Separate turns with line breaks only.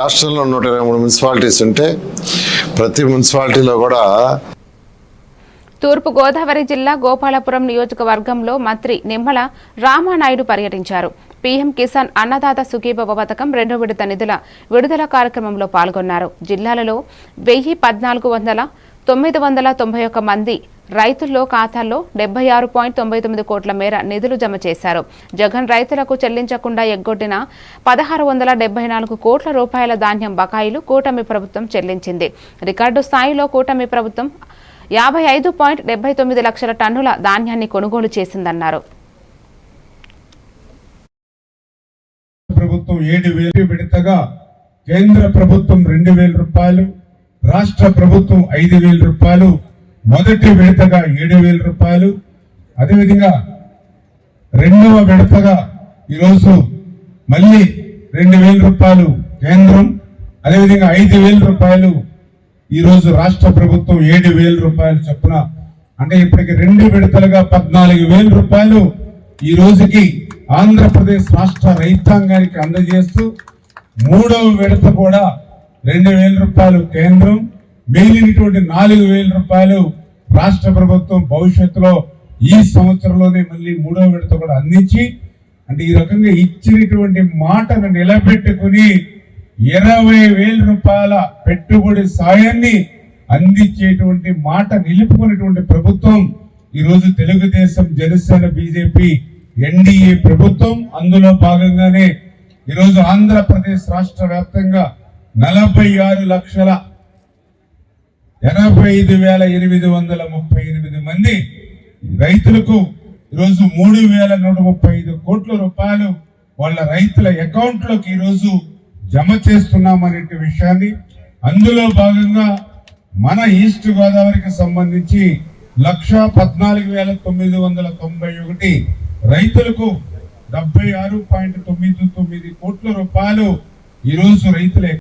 రాష్ట్రంలో నూట ఇరవై మూడు మున్సిపాలిటీస్ ఉంటే ప్రతి మున్సిపాలిటీలో కూడా
తూర్పు గోదావరి జిల్లా గోపాలపురం నియోజకవర్గంలో మంత్రి నిమ్మల రామానాయుడు పర్యటించారు. పీఎం కిసాన్ అన్నదాత సుఖీభవ పథకం రెండో విడత నిధుల విడుదల కార్యక్రమంలో పాల్గొన్నారు. జిల్లాలలో వెయ్యి పద్నాలుగు వందల తొమ్మిది వందల తొంభై ఒక్క మంది రైతుల్లో ఖాతాల్లో డెబ్బై ఆరు పాయింట్ తొంభై తొమ్మిది కోట్ల మేర నిధులు జమ చేశారు. జగన్ రైతులకు చెల్లించకుండా ఎగ్గొట్టిన పదహారు వందల డెబ్బై నాలుగు కోట్ల రూపాయల ధాన్యం బకాయిలు కూటమి ప్రభుత్వం చెల్లించింది. రికార్డు స్థాయిలో కూటమి ప్రభుత్వం యాభై ఐదు పాయింట్ డెబ్బై తొమ్మిది లక్షల టన్నుల ధాన్యాన్ని కొనుగోలు చేసిందన్నారు.
ప్రభుత్వం ఏడు వేలు విడతగా కేంద్ర ప్రభుత్వం రెండు వేల రూపాయలు రాష్ట్ర ప్రభుత్వం ఐదు వేల రూపాయలు మొదటి విడతగా ఏడు వేల రూపాయలు. అదేవిధంగా రెండవ విడతగా ఈరోజు మళ్ళీ రెండు వేల రూపాయలు కేంద్రం. అదేవిధంగా ఐదు వేల రూపాయలు ఈరోజు రాష్ట్ర ప్రభుత్వం ఏడు వేల రూపాయలు చొప్పున. అంటే ఇప్పటికి రెండు విడతలుగా పద్నాలుగు వేల రూపాయలు ఈ రోజుకి ఆంధ్రప్రదేశ్ రాష్ట్ర రైతాంగానికి అందజేస్తూ మూడవ విడత కూడా రెండు వేల రూపాయలు కేంద్రం. మిగిలినటువంటి నాలుగు వేల రూపాయలు రాష్ట్ర ప్రభుత్వం భవిష్యత్తులో ఈ సంవత్సరంలోనే మళ్ళీ మూడవ విడత కూడా అందించి అంటే ఈ రకంగా ఇచ్చినటువంటి మాటను నిలబెట్టుకుని ఇరవై వేల రూపాయల పెట్టుబడి సాయాన్ని అందించేటువంటి మాట నిలుపుకున్నటువంటి ప్రభుత్వం ఈరోజు తెలుగుదేశం జనసేన బీజేపీ ఎన్డీఏ ప్రభుత్వం అందులో భాగంగానే ఈరోజు ఆంధ్రప్రదేశ్ రాష్ట్ర వ్యాప్తంగా నలభై ఆరు లక్షల ఎనభై ఐదు వేల ఎనిమిది వందల ముప్పై ఎనిమిది మంది రైతులకు ఈరోజు మూడు వేల నూట ముప్పై ఐదు కోట్ల రూపాయలు వాళ్ళ రైతుల అకౌంట్లోకి ఈరోజు జమ చేస్తున్నామనే విషయాన్ని అందులో భాగంగా మన ఈస్ట్ గోదావరికి సంబంధించి లక్ష పద్నాలుగు వేల తొమ్మిది వందల తొంభై ఒకటి రైతులకు డెబ్బై ఆరు పాయింట్ తొమ్మిది తొమ్మిది కోట్ల రూపాయలు ఈరోజు రైతుల